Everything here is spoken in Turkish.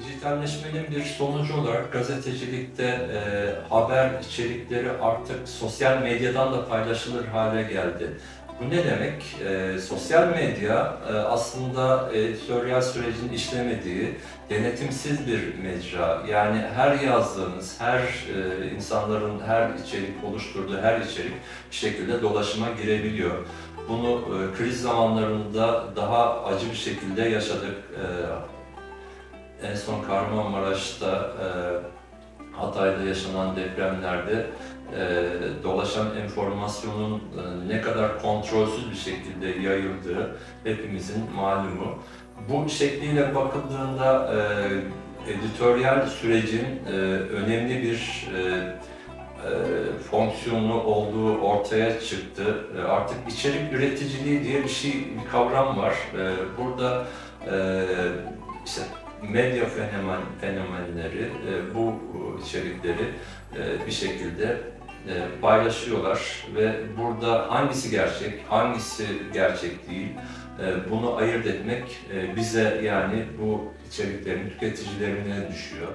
Dijitalleşmenin bir sonucu olarak gazetecilikte e, haber içerikleri artık sosyal medyadan da paylaşılır hale geldi. Bu ne demek? E, sosyal medya e, aslında editoryal sürecin işlemediği denetimsiz bir mecra. Yani her yazdığınız, her e, insanların her içerik oluşturduğu her içerik bir şekilde dolaşıma girebiliyor. Bunu e, kriz zamanlarında daha acı bir şekilde yaşadık. E, en son Kahramanmaraş'ta, e, Hatay'da yaşanan depremlerde e, dolaşan enformasyonun ne kadar kontrolsüz bir şekilde yayıldığı hepimizin malumu. Bu şekliyle bakıldığında e, editoryal sürecin önemli bir e, fonksiyonu olduğu ortaya çıktı. E, artık içerik üreticiliği diye bir şey, bir kavram var. E, burada e, işte medya fenomen, fenomenleri bu içerikleri bir şekilde paylaşıyorlar ve burada hangisi gerçek, hangisi gerçek değil bunu ayırt etmek bize yani bu içeriklerin tüketicilerine düşüyor.